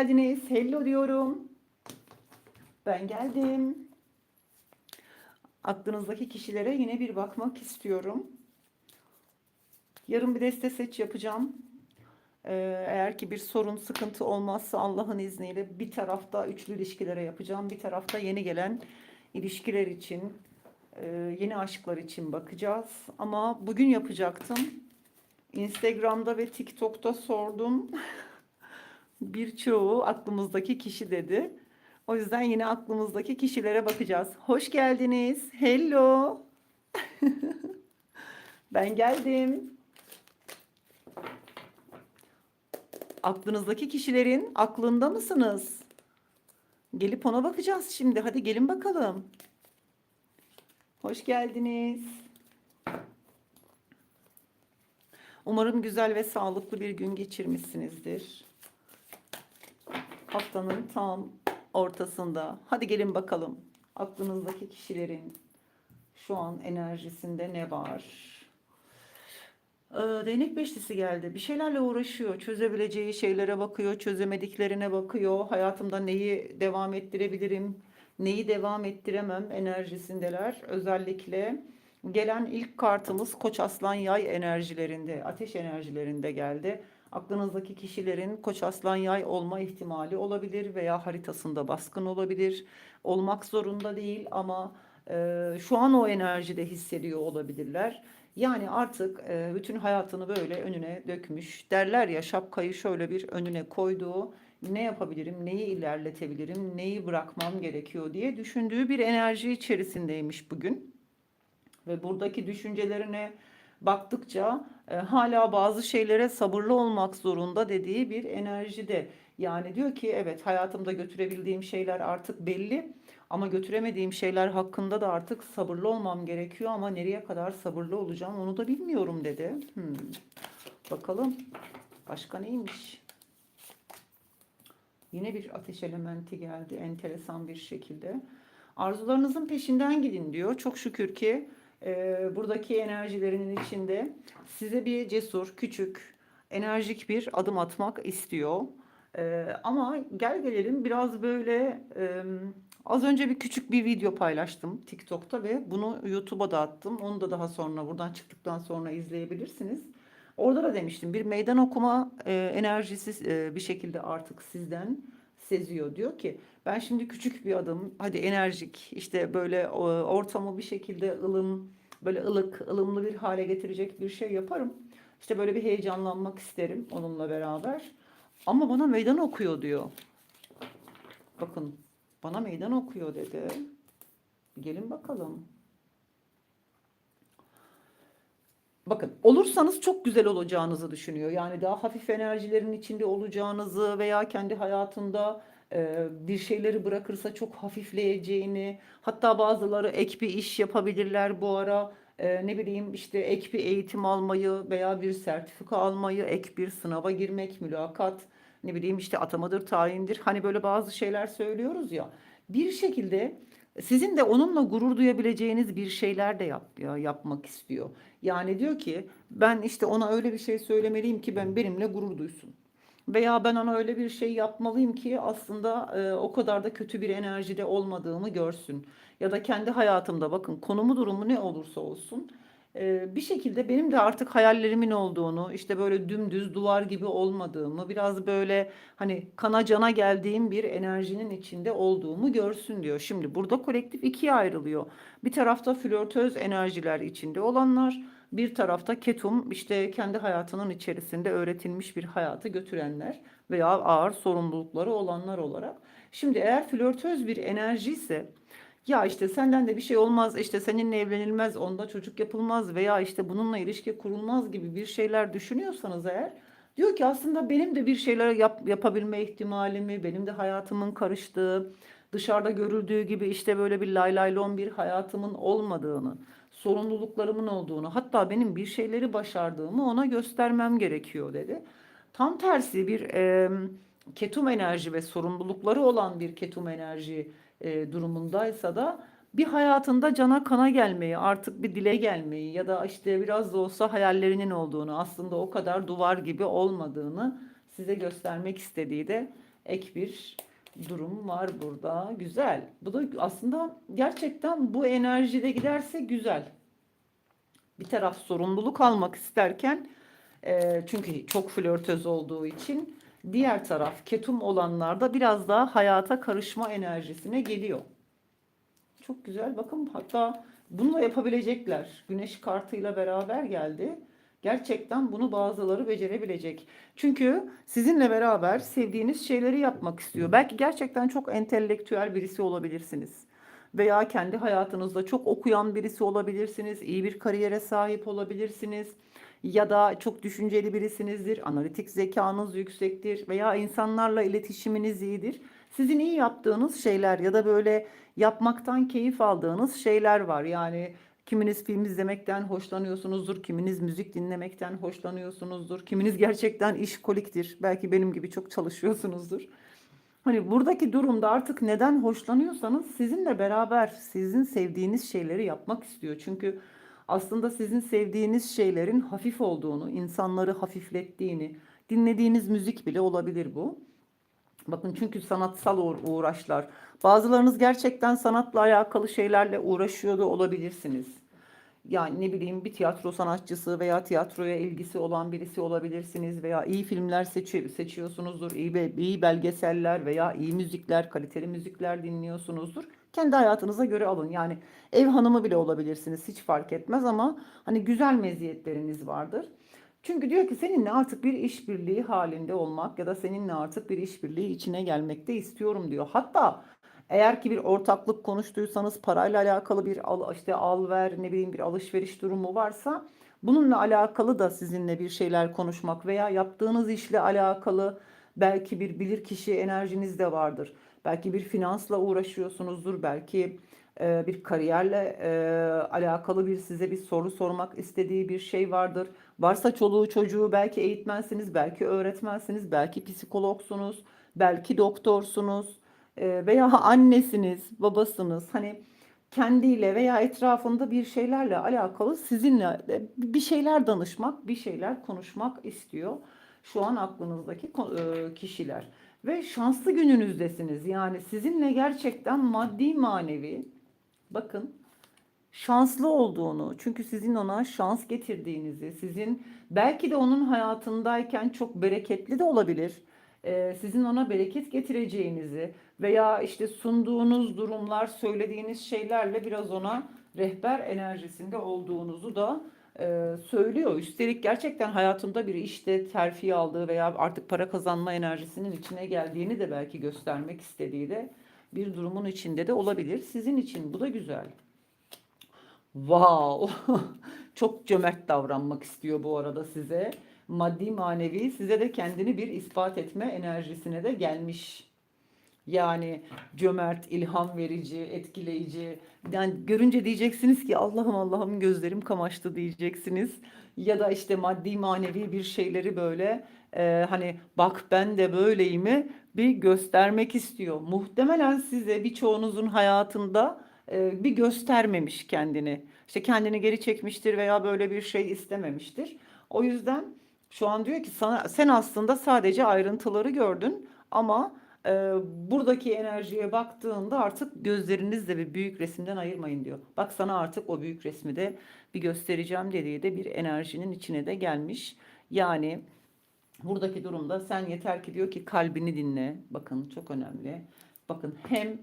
geldiniz. Hello diyorum. Ben geldim. Aklınızdaki kişilere yine bir bakmak istiyorum. Yarın bir deste seç yapacağım. Ee, eğer ki bir sorun, sıkıntı olmazsa Allah'ın izniyle bir tarafta üçlü ilişkilere yapacağım. Bir tarafta yeni gelen ilişkiler için, e, yeni aşklar için bakacağız. Ama bugün yapacaktım. Instagram'da ve TikTok'ta sordum. Birçoğu aklımızdaki kişi dedi. O yüzden yine aklımızdaki kişilere bakacağız. Hoş geldiniz. Hello. Ben geldim. Aklınızdaki kişilerin aklında mısınız? Gelip ona bakacağız şimdi. Hadi gelin bakalım. Hoş geldiniz. Umarım güzel ve sağlıklı bir gün geçirmişsinizdir. Haftanın tam ortasında. Hadi gelin bakalım. Aklınızdaki kişilerin şu an enerjisinde ne var? Ee, Değnek beşlisi geldi. Bir şeylerle uğraşıyor. Çözebileceği şeylere bakıyor, çözemediklerine bakıyor. Hayatımda neyi devam ettirebilirim, neyi devam ettiremem enerjisindeler. Özellikle gelen ilk kartımız Koç Aslan Yay enerjilerinde, ateş enerjilerinde geldi. Aklınızdaki kişilerin Koç Aslan Yay olma ihtimali olabilir veya haritasında baskın olabilir. Olmak zorunda değil ama e, şu an o enerjide hissediyor olabilirler. Yani artık e, bütün hayatını böyle önüne dökmüş. Derler ya şapkayı şöyle bir önüne koyduğu ne yapabilirim, neyi ilerletebilirim, neyi bırakmam gerekiyor diye düşündüğü bir enerji içerisindeymiş bugün. Ve buradaki düşüncelerine baktıkça e, hala bazı şeylere sabırlı olmak zorunda dediği bir enerjide. Yani diyor ki evet hayatımda götürebildiğim şeyler artık belli ama götüremediğim şeyler hakkında da artık sabırlı olmam gerekiyor ama nereye kadar sabırlı olacağım onu da bilmiyorum dedi. Hmm. Bakalım başka neymiş? Yine bir ateş elementi geldi enteresan bir şekilde. Arzularınızın peşinden gidin diyor. Çok şükür ki e, buradaki enerjilerinin içinde size bir cesur, küçük, enerjik bir adım atmak istiyor. E, ama gel gelelim biraz böyle e, az önce bir küçük bir video paylaştım TikTok'ta ve bunu YouTube'a da attım. Onu da daha sonra buradan çıktıktan sonra izleyebilirsiniz. Orada da demiştim bir meydan okuma e, enerjisi e, bir şekilde artık sizden seziyor. Diyor ki ben şimdi küçük bir adım hadi enerjik işte böyle o, ortamı bir şekilde ılım böyle ılık ılımlı bir hale getirecek bir şey yaparım. İşte böyle bir heyecanlanmak isterim onunla beraber. Ama bana meydan okuyor diyor. Bakın bana meydan okuyor dedi. Gelin bakalım. Bakın olursanız çok güzel olacağınızı düşünüyor. Yani daha hafif enerjilerin içinde olacağınızı veya kendi hayatında bir şeyleri bırakırsa çok hafifleyeceğini, hatta bazıları ek bir iş yapabilirler bu ara. Ne bileyim işte ek bir eğitim almayı veya bir sertifika almayı, ek bir sınava girmek, mülakat, ne bileyim işte atamadır, tayindir. Hani böyle bazı şeyler söylüyoruz ya. Bir şekilde sizin de onunla gurur duyabileceğiniz bir şeyler de yap, ya- yapmak istiyor. Yani diyor ki ben işte ona öyle bir şey söylemeliyim ki ben benimle gurur duysun. Veya ben ona öyle bir şey yapmalıyım ki aslında e, o kadar da kötü bir enerjide olmadığımı görsün. Ya da kendi hayatımda bakın konumu durumu ne olursa olsun e, bir şekilde benim de artık hayallerimin olduğunu, işte böyle dümdüz duvar gibi olmadığımı, biraz böyle hani kana cana geldiğim bir enerjinin içinde olduğumu görsün diyor. Şimdi burada kolektif ikiye ayrılıyor. Bir tarafta flörtöz enerjiler içinde olanlar, bir tarafta ketum işte kendi hayatının içerisinde öğretilmiş bir hayatı götürenler veya ağır sorumlulukları olanlar olarak. Şimdi eğer flörtöz bir enerji ise ya işte senden de bir şey olmaz, işte seninle evlenilmez, onda çocuk yapılmaz veya işte bununla ilişki kurulmaz gibi bir şeyler düşünüyorsanız eğer diyor ki aslında benim de bir şeyler yap, yapabilme ihtimalimi, benim de hayatımın karıştığı, dışarıda görüldüğü gibi işte böyle bir lay lay lon bir hayatımın olmadığını, sorumluluklarımın olduğunu, hatta benim bir şeyleri başardığımı ona göstermem gerekiyor dedi. Tam tersi bir e, ketum enerji ve sorumlulukları olan bir ketum enerji e, durumundaysa da bir hayatında cana kana gelmeyi, artık bir dile gelmeyi ya da işte biraz da olsa hayallerinin olduğunu, aslında o kadar duvar gibi olmadığını size göstermek istediği de ek bir durum var burada. Güzel. Bu da aslında gerçekten bu enerjide giderse güzel. Bir taraf sorumluluk almak isterken e, çünkü çok flörtöz olduğu için diğer taraf ketum olanlarda biraz daha hayata karışma enerjisine geliyor. Çok güzel. Bakın hatta bunu da yapabilecekler. Güneş kartıyla beraber geldi. Gerçekten bunu bazıları becerebilecek. Çünkü sizinle beraber sevdiğiniz şeyleri yapmak istiyor. Belki gerçekten çok entelektüel birisi olabilirsiniz. Veya kendi hayatınızda çok okuyan birisi olabilirsiniz. iyi bir kariyere sahip olabilirsiniz. Ya da çok düşünceli birisinizdir. Analitik zekanız yüksektir. Veya insanlarla iletişiminiz iyidir. Sizin iyi yaptığınız şeyler ya da böyle yapmaktan keyif aldığınız şeyler var. Yani kiminiz film izlemekten hoşlanıyorsunuzdur, kiminiz müzik dinlemekten hoşlanıyorsunuzdur, kiminiz gerçekten işkoliktir. Belki benim gibi çok çalışıyorsunuzdur. Hani buradaki durumda artık neden hoşlanıyorsanız sizinle beraber sizin sevdiğiniz şeyleri yapmak istiyor. Çünkü aslında sizin sevdiğiniz şeylerin hafif olduğunu, insanları hafiflettiğini, dinlediğiniz müzik bile olabilir bu. Bakın çünkü sanatsal uğra- uğraşlar. Bazılarınız gerçekten sanatla alakalı şeylerle uğraşıyor da olabilirsiniz. Yani ne bileyim bir tiyatro sanatçısı veya tiyatroya ilgisi olan birisi olabilirsiniz veya iyi filmler seçi- seçiyorsunuzdur, iyi, be- iyi belgeseller veya iyi müzikler, kaliteli müzikler dinliyorsunuzdur. Kendi hayatınıza göre alın. Yani ev hanımı bile olabilirsiniz hiç fark etmez ama hani güzel meziyetleriniz vardır. Çünkü diyor ki seninle artık bir işbirliği halinde olmak ya da seninle artık bir işbirliği içine gelmekte istiyorum diyor. Hatta eğer ki bir ortaklık konuştuysanız parayla alakalı bir al, işte al ver ne bileyim bir alışveriş durumu varsa bununla alakalı da sizinle bir şeyler konuşmak veya yaptığınız işle alakalı belki bir bilirkişi enerjiniz de vardır. Belki bir finansla uğraşıyorsunuzdur. Belki e, bir kariyerle e, alakalı bir size bir soru sormak istediği bir şey vardır. Varsa çoluğu çocuğu belki eğitmensiniz, belki öğretmensiniz, belki psikologsunuz, belki doktorsunuz e, veya annesiniz, babasınız. Hani kendiyle veya etrafında bir şeylerle alakalı sizinle bir şeyler danışmak, bir şeyler konuşmak istiyor. Şu an aklınızdaki kişiler. Ve şanslı gününüzdesiniz. Yani sizinle gerçekten maddi manevi bakın şanslı olduğunu, çünkü sizin ona şans getirdiğinizi, sizin belki de onun hayatındayken çok bereketli de olabilir. Ee, sizin ona bereket getireceğinizi veya işte sunduğunuz durumlar, söylediğiniz şeylerle biraz ona rehber enerjisinde olduğunuzu da e, söylüyor. Üstelik gerçekten hayatında bir işte terfi aldığı veya artık para kazanma enerjisinin içine geldiğini de belki göstermek istediği de bir durumun içinde de olabilir. Sizin için bu da güzel. Wow! Çok cömert davranmak istiyor bu arada size. Maddi manevi size de kendini bir ispat etme enerjisine de gelmiş. Yani cömert, ilham verici, etkileyici. Yani görünce diyeceksiniz ki Allah'ım Allah'ım gözlerim kamaştı diyeceksiniz. Ya da işte maddi manevi bir şeyleri böyle e, hani bak ben de böyleyimi bir göstermek istiyor. Muhtemelen size birçoğunuzun hayatında e, bir göstermemiş kendini. İşte kendini geri çekmiştir veya böyle bir şey istememiştir. O yüzden şu an diyor ki sana sen aslında sadece ayrıntıları gördün ama e, buradaki enerjiye baktığında artık gözlerinizle bir büyük resimden ayırmayın diyor. Bak sana artık o büyük resmi de bir göstereceğim dediği de bir enerjinin içine de gelmiş. Yani buradaki durumda sen yeter ki diyor ki kalbini dinle. Bakın çok önemli. Bakın hem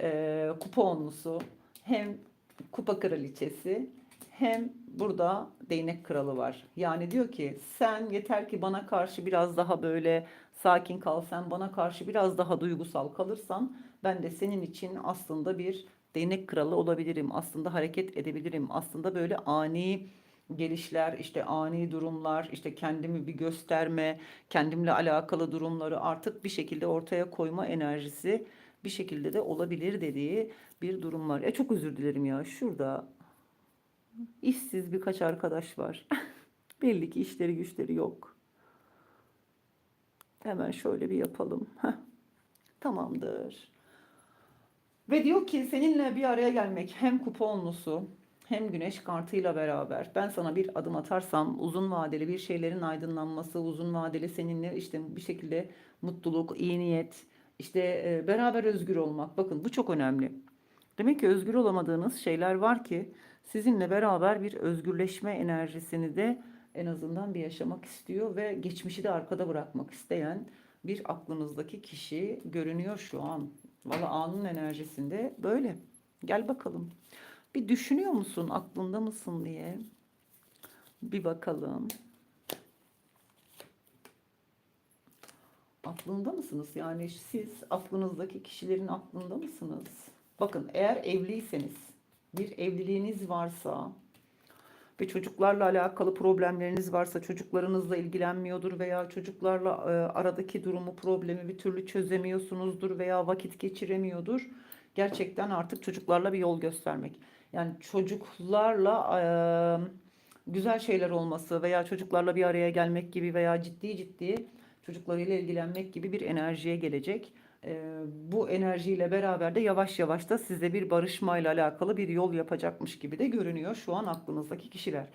e, kupa onlusu hem kupa kraliçesi hem burada değnek kralı var. Yani diyor ki sen yeter ki bana karşı biraz daha böyle sakin kal, sen bana karşı biraz daha duygusal kalırsan ben de senin için aslında bir değnek kralı olabilirim. Aslında hareket edebilirim. Aslında böyle ani gelişler, işte ani durumlar, işte kendimi bir gösterme, kendimle alakalı durumları artık bir şekilde ortaya koyma enerjisi bir şekilde de olabilir dediği bir durum var. E çok özür dilerim ya. Şurada işsiz birkaç arkadaş var. Belli ki işleri güçleri yok. Hemen şöyle bir yapalım. Heh, tamamdır. Ve diyor ki seninle bir araya gelmek hem kuponlusu hem güneş kartıyla beraber ben sana bir adım atarsam uzun vadeli bir şeylerin aydınlanması, uzun vadeli seninle işte bir şekilde mutluluk, iyi niyet, işte e, beraber özgür olmak. Bakın bu çok önemli. Demek ki özgür olamadığınız şeyler var ki sizinle beraber bir özgürleşme enerjisini de en azından bir yaşamak istiyor ve geçmişi de arkada bırakmak isteyen bir aklınızdaki kişi görünüyor şu an. Valla anın enerjisinde böyle. Gel bakalım. Bir düşünüyor musun, aklında mısın diye. Bir bakalım. Aklında mısınız? Yani siz aklınızdaki kişilerin aklında mısınız? Bakın eğer evliyseniz, bir evliliğiniz varsa ve çocuklarla alakalı problemleriniz varsa çocuklarınızla ilgilenmiyordur veya çocuklarla e, aradaki durumu problemi bir türlü çözemiyorsunuzdur veya vakit geçiremiyordur. Gerçekten artık çocuklarla bir yol göstermek. Yani çocuklarla e, güzel şeyler olması veya çocuklarla bir araya gelmek gibi veya ciddi ciddi çocuklarıyla ilgilenmek gibi bir enerjiye gelecek. Bu enerjiyle beraber de yavaş yavaş da size bir barışmayla alakalı bir yol yapacakmış gibi de görünüyor şu an aklınızdaki kişiler.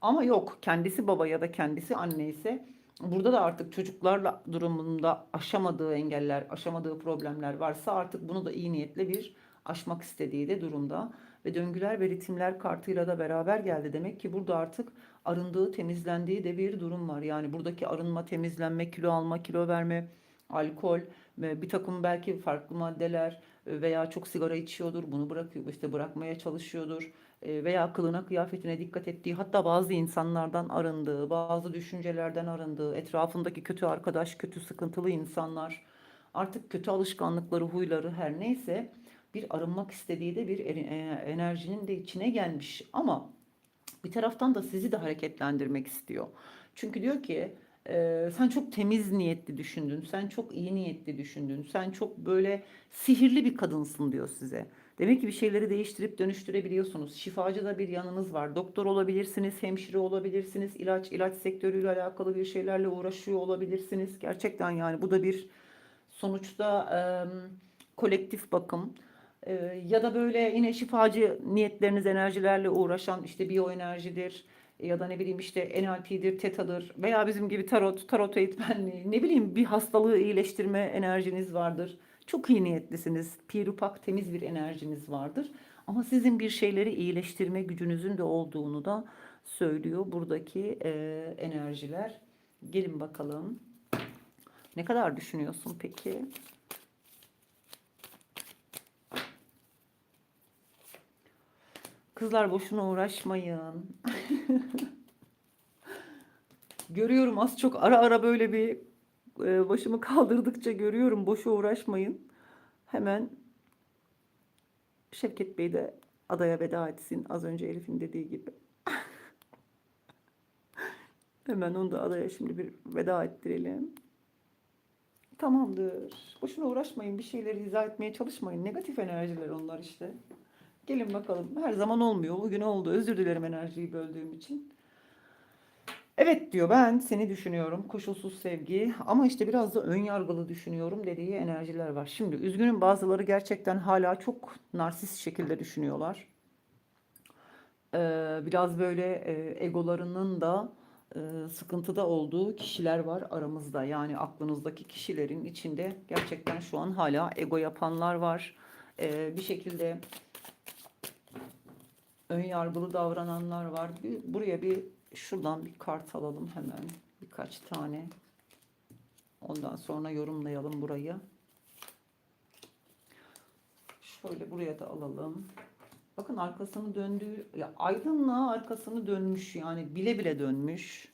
Ama yok kendisi baba ya da kendisi anne ise burada da artık çocuklarla durumunda aşamadığı engeller, aşamadığı problemler varsa artık bunu da iyi niyetle bir aşmak istediği de durumda. Ve döngüler ve ritimler kartıyla da beraber geldi. Demek ki burada artık arındığı, temizlendiği de bir durum var. Yani buradaki arınma, temizlenme, kilo alma, kilo verme, alkol bir takım belki farklı maddeler veya çok sigara içiyordur. Bunu bırakıyor, işte bırakmaya çalışıyordur. E, Veya kılına, kıyafetine dikkat ettiği, hatta bazı insanlardan arındığı, bazı düşüncelerden arındığı, etrafındaki kötü arkadaş, kötü sıkıntılı insanlar, artık kötü alışkanlıkları, huyları her neyse bir arınmak istediği de bir e, enerjinin de içine gelmiş. Ama bir taraftan da sizi de hareketlendirmek istiyor. Çünkü diyor ki e, sen çok temiz niyetli düşündün, sen çok iyi niyetli düşündün, sen çok böyle sihirli bir kadınsın diyor size. Demek ki bir şeyleri değiştirip dönüştürebiliyorsunuz. Şifacı da bir yanınız var. Doktor olabilirsiniz, hemşire olabilirsiniz, ilaç ilaç sektörüyle alakalı bir şeylerle uğraşıyor olabilirsiniz. Gerçekten yani bu da bir sonuçta e, kolektif bakım. Ee, ya da böyle yine şifacı niyetleriniz enerjilerle uğraşan işte biyoenerjidir ya da ne bileyim işte NLP'dir, TETA'dır veya bizim gibi tarot, tarot eğitmenliği ne bileyim bir hastalığı iyileştirme enerjiniz vardır. Çok iyi niyetlisiniz. Pirupak temiz bir enerjiniz vardır. Ama sizin bir şeyleri iyileştirme gücünüzün de olduğunu da söylüyor buradaki e, enerjiler. Gelin bakalım. Ne kadar düşünüyorsun peki? Kızlar boşuna uğraşmayın. Görüyorum az çok ara ara böyle bir e, başımı kaldırdıkça görüyorum boşa uğraşmayın. Hemen Şevket Bey de adaya veda etsin az önce Elif'in dediği gibi. Hemen onu da adaya şimdi bir veda ettirelim. Tamamdır. Boşuna uğraşmayın. Bir şeyleri izah etmeye çalışmayın. Negatif enerjiler onlar işte. Gelin bakalım. Her zaman olmuyor. Bugün oldu. Özür dilerim enerjiyi böldüğüm için. Evet diyor ben seni düşünüyorum. Koşulsuz sevgi ama işte biraz da ön yargılı düşünüyorum dediği enerjiler var. Şimdi üzgünüm bazıları gerçekten hala çok narsist şekilde düşünüyorlar. Ee, biraz böyle e, egolarının da e, sıkıntıda olduğu kişiler var aramızda. Yani aklınızdaki kişilerin içinde gerçekten şu an hala ego yapanlar var. Ee, bir şekilde ön yargılı davrananlar var. Bir, buraya bir şuradan bir kart alalım hemen. Birkaç tane. Ondan sonra yorumlayalım burayı. Şöyle buraya da alalım. Bakın arkasını döndüğü, ya aydınlığa arkasını dönmüş yani bile bile dönmüş.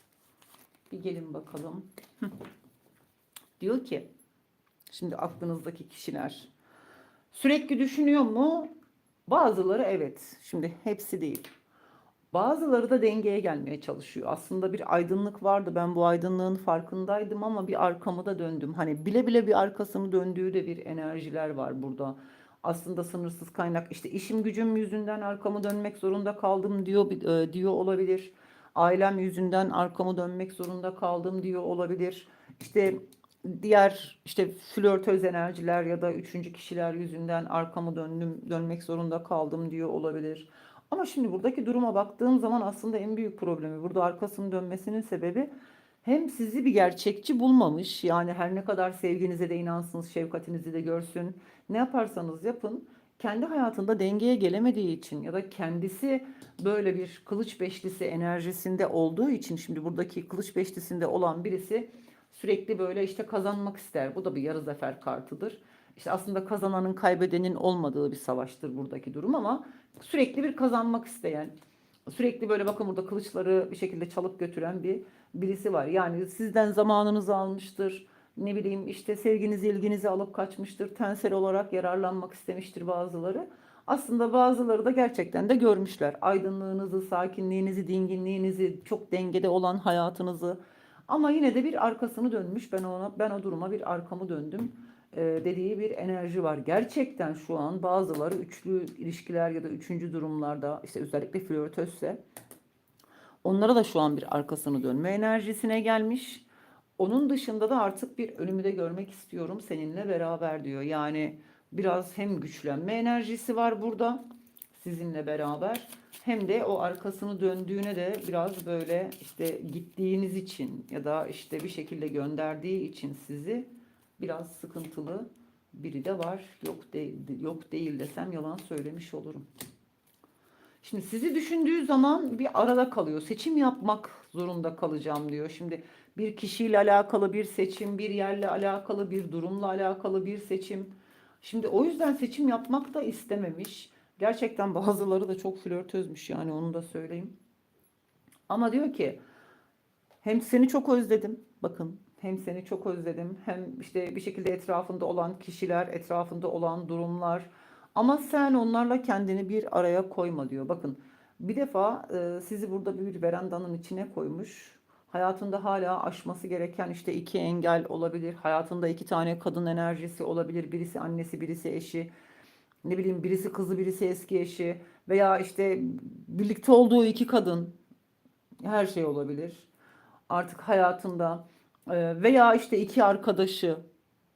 Bir gelin bakalım. Diyor ki, şimdi aklınızdaki kişiler sürekli düşünüyor mu? Bazıları evet. Şimdi hepsi değil. Bazıları da dengeye gelmeye çalışıyor. Aslında bir aydınlık vardı. Ben bu aydınlığın farkındaydım ama bir arkamı da döndüm. Hani bile bile bir arkasını döndüğü de bir enerjiler var burada. Aslında sınırsız kaynak. İşte işim gücüm yüzünden arkamı dönmek zorunda kaldım diyor e, diyor olabilir. Ailem yüzünden arkamı dönmek zorunda kaldım diyor olabilir. İşte diğer işte flörtöz enerjiler ya da üçüncü kişiler yüzünden arkamı döndüm dönmek zorunda kaldım diyor olabilir. Ama şimdi buradaki duruma baktığım zaman aslında en büyük problemi burada arkasının dönmesinin sebebi hem sizi bir gerçekçi bulmamış. Yani her ne kadar sevginize de inansın, şefkatinizi de görsün. Ne yaparsanız yapın kendi hayatında dengeye gelemediği için ya da kendisi böyle bir kılıç beşlisi enerjisinde olduğu için şimdi buradaki kılıç beşlisinde olan birisi sürekli böyle işte kazanmak ister. Bu da bir yarı zafer kartıdır. İşte aslında kazananın kaybedenin olmadığı bir savaştır buradaki durum ama sürekli bir kazanmak isteyen, sürekli böyle bakın burada kılıçları bir şekilde çalıp götüren bir birisi var. Yani sizden zamanınızı almıştır. Ne bileyim işte sevginizi, ilginizi alıp kaçmıştır. Tensel olarak yararlanmak istemiştir bazıları. Aslında bazıları da gerçekten de görmüşler. Aydınlığınızı, sakinliğinizi, dinginliğinizi, çok dengede olan hayatınızı. Ama yine de bir arkasını dönmüş. Ben ona ben o duruma bir arkamı döndüm e, dediği bir enerji var. Gerçekten şu an bazıları üçlü ilişkiler ya da üçüncü durumlarda işte özellikle flörtözse onlara da şu an bir arkasını dönme enerjisine gelmiş. Onun dışında da artık bir önümü de görmek istiyorum seninle beraber diyor. Yani biraz hem güçlenme enerjisi var burada sizinle beraber hem de o arkasını döndüğüne de biraz böyle işte gittiğiniz için ya da işte bir şekilde gönderdiği için sizi biraz sıkıntılı biri de var. Yok değil, yok değil desem yalan söylemiş olurum. Şimdi sizi düşündüğü zaman bir arada kalıyor. Seçim yapmak zorunda kalacağım diyor. Şimdi bir kişiyle alakalı bir seçim, bir yerle alakalı, bir durumla alakalı bir seçim. Şimdi o yüzden seçim yapmak da istememiş. Gerçekten bazıları da çok flörtözmüş yani onu da söyleyeyim. Ama diyor ki hem seni çok özledim. Bakın hem seni çok özledim hem işte bir şekilde etrafında olan kişiler, etrafında olan durumlar. Ama sen onlarla kendini bir araya koyma diyor. Bakın bir defa e, sizi burada bir verandanın içine koymuş. Hayatında hala aşması gereken işte iki engel olabilir. Hayatında iki tane kadın enerjisi olabilir. Birisi annesi, birisi eşi. Ne bileyim birisi kızı, birisi eski eşi. Veya işte birlikte olduğu iki kadın. Her şey olabilir. Artık hayatında e, veya işte iki arkadaşı,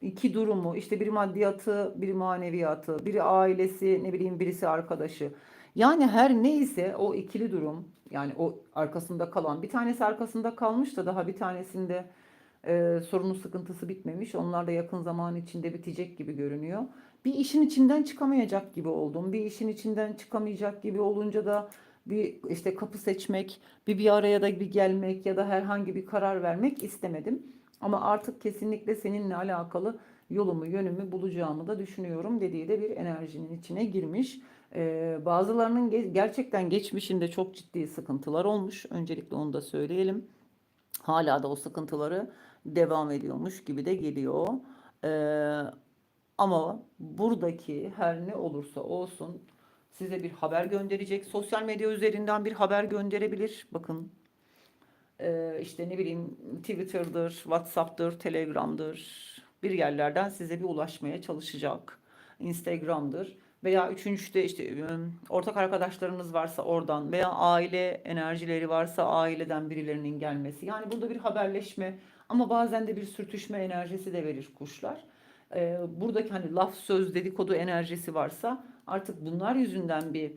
iki durumu, işte biri maddiyatı, biri maneviyatı, biri ailesi, ne bileyim birisi arkadaşı. Yani her neyse o ikili durum, yani o arkasında kalan, bir tanesi arkasında kalmış da daha bir tanesinde e, sorunu sıkıntısı bitmemiş. Onlar da yakın zaman içinde bitecek gibi görünüyor. Bir işin içinden çıkamayacak gibi oldum. Bir işin içinden çıkamayacak gibi olunca da bir işte kapı seçmek, bir bir araya da bir gelmek ya da herhangi bir karar vermek istemedim. Ama artık kesinlikle seninle alakalı yolumu, yönümü bulacağımı da düşünüyorum dediği de bir enerjinin içine girmiş. Ee, bazılarının ge- gerçekten geçmişinde çok ciddi sıkıntılar olmuş. Öncelikle onu da söyleyelim. Hala da o sıkıntıları devam ediyormuş gibi de geliyor. Ee, ama buradaki her ne olursa olsun size bir haber gönderecek. Sosyal medya üzerinden bir haber gönderebilir. Bakın ee, işte ne bileyim Twitter'dır, WhatsApp'tır, Telegram'dır. Bir yerlerden size bir ulaşmaya çalışacak. Instagram'dır. Veya üçüncüde işte e, ortak arkadaşlarınız varsa oradan veya aile enerjileri varsa aileden birilerinin gelmesi. Yani burada bir haberleşme ama bazen de bir sürtüşme enerjisi de verir kuşlar. Ee, buradaki hani laf söz dedikodu enerjisi varsa artık bunlar yüzünden bir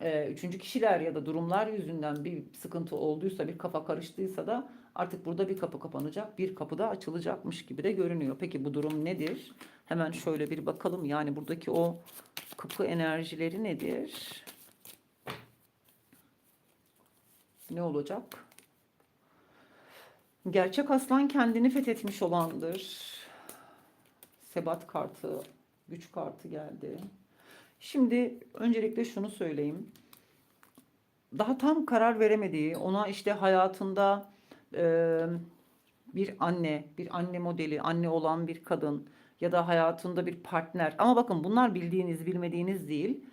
e, üçüncü kişiler ya da durumlar yüzünden bir sıkıntı olduysa, bir kafa karıştıysa da artık burada bir kapı kapanacak, bir kapı da açılacakmış gibi de görünüyor. Peki bu durum nedir? Hemen şöyle bir bakalım. Yani buradaki o kapı enerjileri nedir? Ne olacak? Gerçek aslan kendini fethetmiş olandır. Sebat kartı, güç kartı geldi. Şimdi öncelikle şunu söyleyeyim. Daha tam karar veremediği, ona işte hayatında e, bir anne, bir anne modeli, anne olan bir kadın ya da hayatında bir partner. Ama bakın bunlar bildiğiniz, bilmediğiniz değil.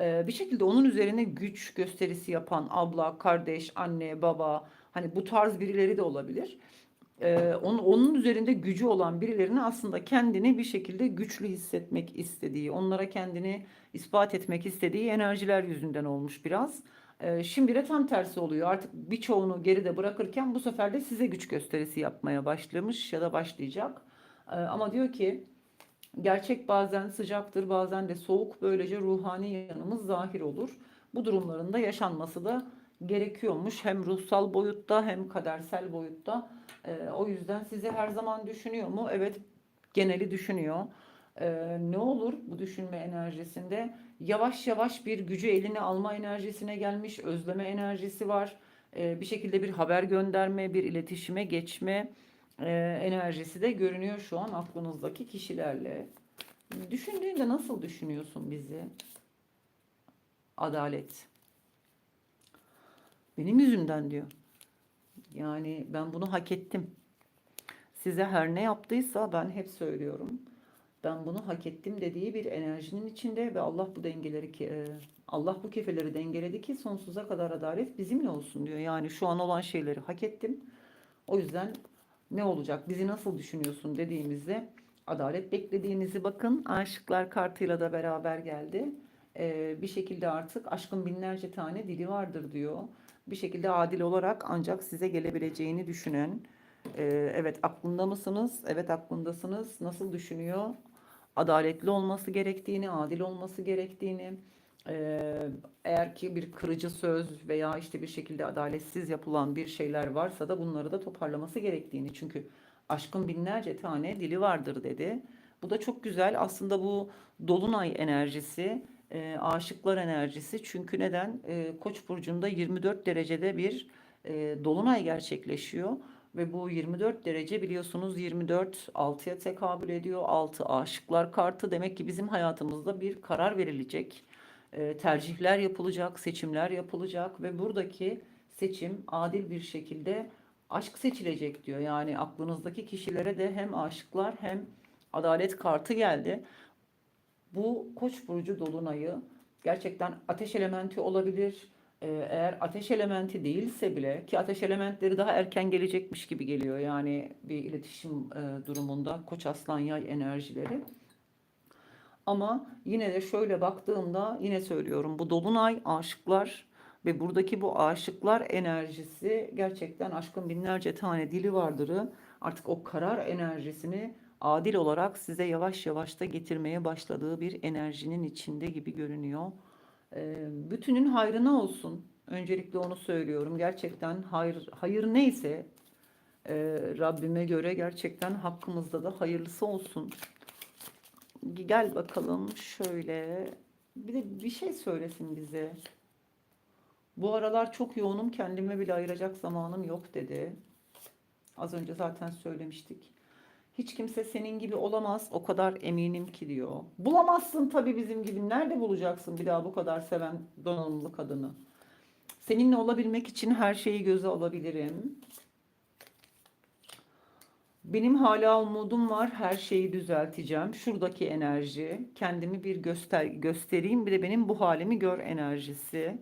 E, bir şekilde onun üzerine güç gösterisi yapan abla, kardeş, anne, baba, hani bu tarz birileri de olabilir e, onun, onun üzerinde gücü olan birilerine aslında kendini bir şekilde güçlü hissetmek istediği, onlara kendini ispat etmek istediği enerjiler yüzünden olmuş biraz. E, şimdi de tam tersi oluyor. Artık birçoğunu geride bırakırken bu sefer de size güç gösterisi yapmaya başlamış ya da başlayacak. E, ama diyor ki gerçek bazen sıcaktır, bazen de soğuk. Böylece ruhani yanımız zahir olur. bu durumların da yaşanması da gerekiyormuş. Hem ruhsal boyutta hem kadersel boyutta. Ee, o yüzden sizi her zaman düşünüyor mu? Evet, geneli düşünüyor. Ee, ne olur bu düşünme enerjisinde? Yavaş yavaş bir gücü eline alma enerjisine gelmiş, özleme enerjisi var. Ee, bir şekilde bir haber gönderme, bir iletişime geçme e, enerjisi de görünüyor şu an aklınızdaki kişilerle. Düşündüğünde nasıl düşünüyorsun bizi? Adalet. Benim yüzümden diyor. Yani ben bunu hak ettim. Size her ne yaptıysa ben hep söylüyorum. Ben bunu hak ettim dediği bir enerjinin içinde ve Allah bu dengeleri ki e, Allah bu kefeleri dengeledi ki sonsuza kadar adalet bizimle olsun diyor. Yani şu an olan şeyleri hak ettim. O yüzden ne olacak? Bizi nasıl düşünüyorsun dediğimizde adalet beklediğinizi bakın. Aşıklar kartıyla da beraber geldi. Ee, bir şekilde artık aşkın binlerce tane dili vardır diyor. Bir şekilde adil olarak ancak size gelebileceğini düşünen. Ee, evet aklında mısınız? Evet aklındasınız. Nasıl düşünüyor? Adaletli olması gerektiğini, adil olması gerektiğini. Ee, eğer ki bir kırıcı söz veya işte bir şekilde adaletsiz yapılan bir şeyler varsa da bunları da toparlaması gerektiğini. Çünkü aşkın binlerce tane dili vardır dedi. Bu da çok güzel. Aslında bu dolunay enerjisi, e, aşıklar enerjisi. Çünkü neden? E, Koç burcunda 24 derecede bir e, dolunay gerçekleşiyor ve bu 24 derece biliyorsunuz 24 6'ya tekabül ediyor. 6 aşıklar kartı demek ki bizim hayatımızda bir karar verilecek e, tercihler yapılacak, seçimler yapılacak ve buradaki seçim adil bir şekilde aşk seçilecek diyor. Yani aklınızdaki kişilere de hem aşıklar hem adalet kartı geldi. Bu Koç burcu dolunayı gerçekten ateş elementi olabilir. Ee, Eğer ateş elementi değilse bile ki ateş elementleri daha erken gelecekmiş gibi geliyor. Yani bir iletişim e, durumunda Koç aslan yay enerjileri. Ama yine de şöyle baktığımda yine söylüyorum bu dolunay aşıklar ve buradaki bu aşıklar enerjisi gerçekten aşkın binlerce tane dili vardırı artık o karar enerjisini adil olarak size yavaş yavaş da getirmeye başladığı bir enerjinin içinde gibi görünüyor. Bütünün hayrına olsun. Öncelikle onu söylüyorum. Gerçekten hayır, hayır neyse Rabbime göre gerçekten hakkımızda da hayırlısı olsun. Gel bakalım şöyle. Bir de bir şey söylesin bize. Bu aralar çok yoğunum kendime bile ayıracak zamanım yok dedi. Az önce zaten söylemiştik. Hiç kimse senin gibi olamaz o kadar eminim ki diyor. Bulamazsın tabii bizim gibi. Nerede bulacaksın bir daha bu kadar seven donanımlı kadını? Seninle olabilmek için her şeyi göze alabilirim. Benim hala umudum var. Her şeyi düzelteceğim. Şuradaki enerji. Kendimi bir göster göstereyim. Bir de benim bu halimi gör enerjisi.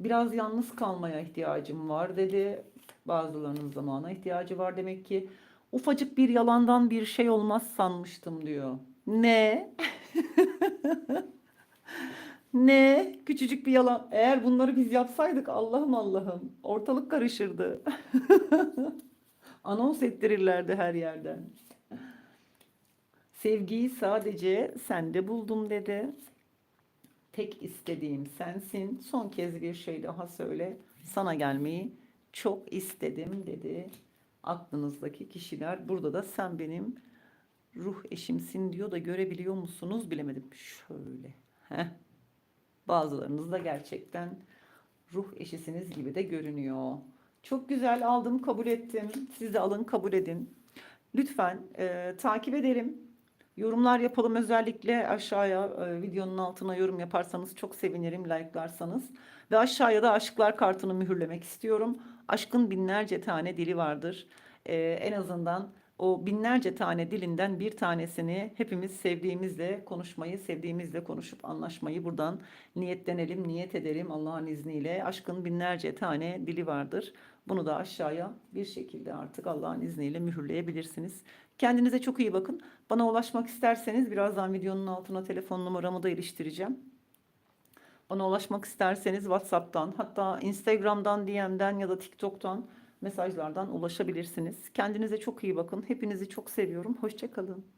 Biraz yalnız kalmaya ihtiyacım var dedi. Bazılarının zamana ihtiyacı var demek ki. Ufacık bir yalandan bir şey olmaz sanmıştım diyor. Ne? Ne? Küçücük bir yalan. Eğer bunları biz yapsaydık Allah'ım Allah'ım ortalık karışırdı. Anons ettirirlerdi her yerden. Sevgiyi sadece sende buldum dedi. Tek istediğim sensin. Son kez bir şey daha söyle. Sana gelmeyi çok istedim dedi. Aklınızdaki kişiler burada da sen benim ruh eşimsin diyor da görebiliyor musunuz bilemedim. Şöyle. Heh. Bazılarınız da gerçekten ruh eşisiniz gibi de görünüyor. Çok güzel aldım kabul ettim. Siz de alın kabul edin. Lütfen e, takip edelim. Yorumlar yapalım özellikle aşağıya e, videonun altına yorum yaparsanız çok sevinirim like'larsanız. Ve aşağıya da aşklar kartını mühürlemek istiyorum. Aşkın binlerce tane dili vardır. E, en azından o binlerce tane dilinden bir tanesini hepimiz sevdiğimizle konuşmayı, sevdiğimizle konuşup anlaşmayı buradan niyetlenelim, niyet edelim Allah'ın izniyle. Aşkın binlerce tane dili vardır. Bunu da aşağıya bir şekilde artık Allah'ın izniyle mühürleyebilirsiniz. Kendinize çok iyi bakın. Bana ulaşmak isterseniz birazdan videonun altına telefon numaramı da iliştireceğim. Bana ulaşmak isterseniz WhatsApp'tan, hatta Instagram'dan, DM'den ya da TikTok'tan mesajlardan ulaşabilirsiniz. Kendinize çok iyi bakın. Hepinizi çok seviyorum. Hoşçakalın.